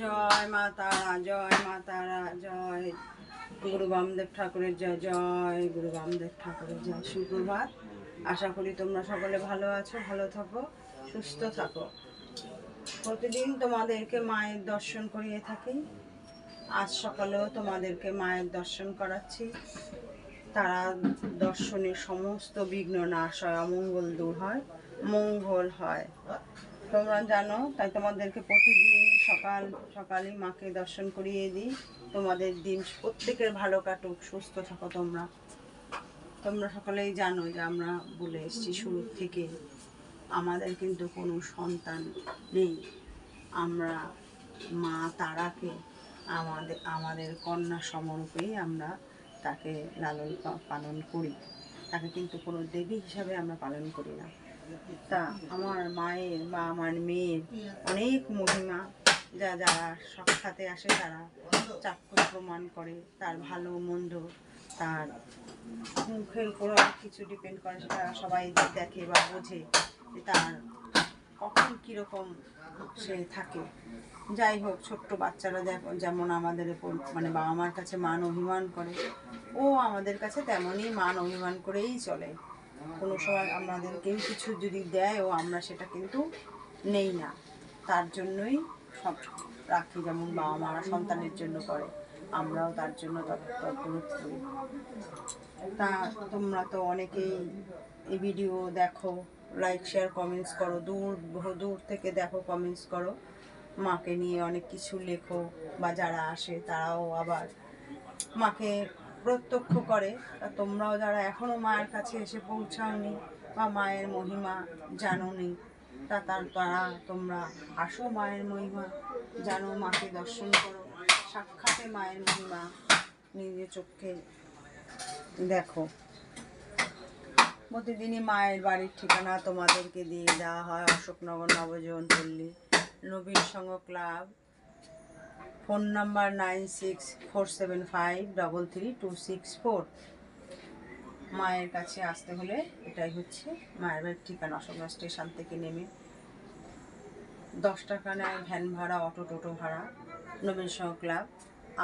জয় মা তারা, জয় মা তারা, জয়। গুরু বামদেব ঠাকুরের জয় জয় গুরু বামদেব ঠাকুরের জয়। সুপ্রভাত। আশা করি তোমরা সকলে ভালো আছো, ভালো থাকো, সুস্থ থাকো। প্রতিদিন তোমাদেরকে মায়ের দর্শন করিয়ে থাকি। আজ সকালেও তোমাদেরকে মায়ের দর্শন করাচ্ছি। তারা দর্শনের সমস্ত বিঘ্ন, নাশ হয়, অমঙ্গল দূর হয়, মঙ্গল হয়। তোমরা জানো, তাই তোমাদেরকে প্রতিদিন সকাল সকালে মাকে দর্শন করিয়ে দিই। তোমাদের দিন প্রত্যেকের ভালো কাটুক, সুস্থ থাকো তোমরা। তোমরা সকলেই জানো যে আমরা বলে এসেছি শুরু থেকে, আমাদের কিন্তু কোনো সন্তান নেই। আমরা মা তারাকে আমাদের আমাদের কন্যা সমরূপেই আমরা তাকে লালন পালন করি। তাকে কিন্তু কোনো দেবী হিসাবে আমরা পালন করি না। তা আমার মায়ের বা আমার মেয়ের অনেক মহিমা, যা যারা সাক্ষাতে আসে তারা চাক্ষুষ প্রমাণ করে, তার ভালো মন্দ, তার মুখের উপর অনেক কিছু ডিপেন্ড করে, সেটা সবাই দেখে বা বোঝে তার কখন কীরকম সে থাকে। যাই হোক, ছোট্ট বাচ্চারা যেমন আমাদের উপর মানে বাবা মার কাছে মান অভিমান করে, ও আমাদের কাছে তেমনই মান অভিমান করেই চলে। কোনো সময় আমাদের কেউ কিছু যদি দেয় ও আমরা সেটা কিন্তু নেই না। তার জন্যই সব রাখি, যেমন বাবা মারা সন্তানের জন্য করে, আমরাও তার জন্য তৎপর করি তা তোমরা তো অনেকেই এই ভিডিও দেখো লাইক শেয়ার কমেন্টস করো, দূর দূর থেকে দেখো কমেন্টস করো। মাকে নিয়ে অনেক কিছু লেখো, বা যারা আসে তারাও আবার মাকে প্রত্যক্ষ করে তোমরাও যারা এখনও মায়ের কাছে এসে পৌঁছাওনি বা মায়ের মহিমা জানোনি তা তার তারা তোমরা আসো মায়ের মহিমা, জানো মাকে দর্শন করো, সাক্ষাতে মায়ের মহিমা নিজের চোখে দেখো। প্রতিদিনই মায়ের বাড়ির ঠিকানা তোমাদেরকে দিয়ে দেওয়া হয় Ashoknagar Nabajiban Palli, Nabin Sangha club phone number nine six four seven five double three two six four. মায়ের কাছে আসতে হলে এটাই হচ্ছে, মায়ের বাড়ির ঠিকানা অশোকনগর স্টেশন থেকে নেমে। দশ টাকা নেয় ভ্যান ভাড়া, অটো টোটো ভাড়া নবীন সহ ক্লাব।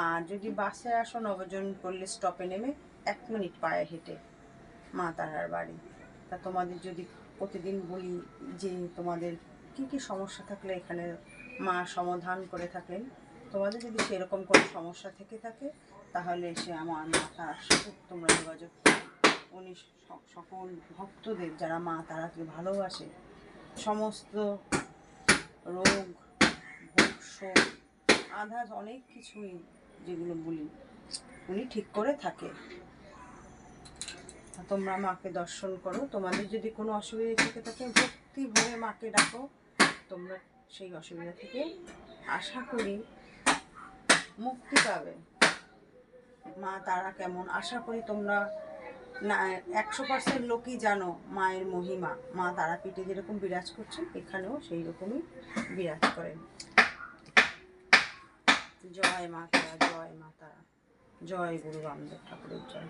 আর যদি বাসে আসো নবজীবন করলে স্টপে নেমে এক মিনিট পায়ে হেঁটে মা তারার বাড়ি। তা তোমাদের যদি প্রতিদিন বলি যে তোমাদের কি কি সমস্যা থাকলে এখানে মা সমাধান করে থাকেন তোমাদের যদি সেরকম কোনো সমস্যা থেকে থাকে, তাহলে এসে আমার মা তারার সাথে তোমরা যোগাযোগ উনি স- সকল ভক্তদের যারা মা, তারাকে ভালোবাসে। সমস্ত রোগ ভোগ আধার, অনেক কিছুই যেগুলো বলি, উনি ঠিক করে থাকে। তোমরা মাকে দর্শন করো। তোমাদের যদি কোনো অসুবিধা থেকে থাকে, ভক্তি ভরে মাকে ডাকো, তোমরা সেই অসুবিধা থেকে আশা করি মুক্তি পাবে। মা, তারা কেমন? আশা করি তোমরা না, একশো পার্সেন্ট লোকই জানো মায়ের মহিমা। মা তারাপীঠে যেরকম বিরাজ করছেন, এখানেও সেই রকমই বিরাজ করেন। জয় মা তারা, জয় মা তারা। জয় গুরু রামদেব ঠাকুরের জয়।